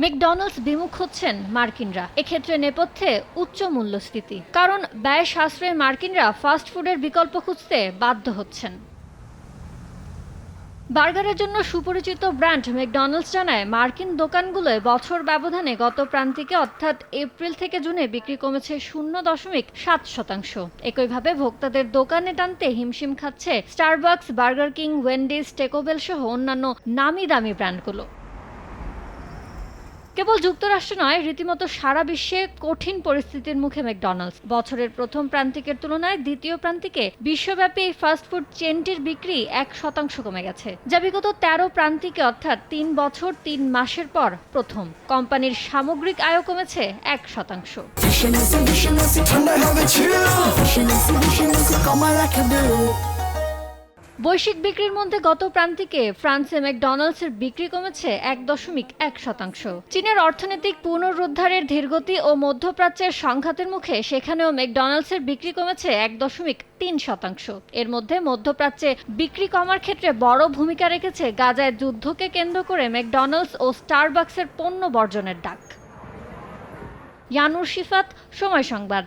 McDonald's বিমুখ হচ্ছেন মার্কিনরা। এক্ষেত্রে নেপথ্যে উচ্চ মূল্যস্ফীতি। কারণ ব্যয় সাশ্রয়ে মার্কিনরা ফাস্ট ফুডের বিকল্প খুঁজতে বাধ্য হচ্ছেন। বার্গারের জন্য সুপরিচিত ব্র্যান্ড ম্যাকডোনাল্ডস জানায়, মার্কিন দোকানগুলোয় বছর ব্যবধানে গত প্রান্তিকে অর্থাৎ এপ্রিল থেকে জুনে বিক্রি কমেছে শূন্য দশমিক সাত শতাংশ। একইভাবে ভোক্তাদের দোকানে টানতে হিমশিম খাচ্ছে Starbucks, Burger King, Wendy's Taco Bell সহ অন্যান্য নামি দামি ব্র্যান্ডগুলো। কেবল যুক্তরাষ্ট্র নয়, রীতিমতো সারা বিশ্বে কঠিন পরিস্থিতির মুখে ম্যাকডোনাল্ডস। বছরের প্রথম প্রান্তিকের তুলনায় দ্বিতীয় প্রান্তিকে বিশ্বব্যাপী এই ফাস্টফুড চেনটির বিক্রি এক শতাংশ কমে গেছে, যা বিগত তেরো প্রান্তিকে অর্থাৎ তিন বছর, তিন মাসের পর প্রথম। কোম্পানির সামগ্রিক আয়ও কমেছে এক শতাংশ। ঠান্ডায় হবে বৈশ্বিক বিক্রির মধ্যে গত প্রান্তিকে ফ্রান্সে ম্যাকডোনাল্ডসের বিক্রি কমেছে এক দশমিক এক শতাংশ। চীনের অর্থনৈতিক পুনরুদ্ধারের ধীরগতি ও মধ্যপ্রাচ্যের সংঘাতের মুখে সেখানেও ম্যাকডোনাল্ডসের বিক্রি কমেছে এক দশমিক তিন শতাংশ। এর মধ্যে মধ্যপ্রাচ্যে বিক্রি কমার ক্ষেত্রে বড় ভূমিকা রেখেছে গাজায় যুদ্ধকে কেন্দ্র করে ম্যাকডোনাল্ডস ও স্টারবাক্সের পণ্য বর্জনের ডাক। ইয়ানুর শিফাত, সময় সংবাদ।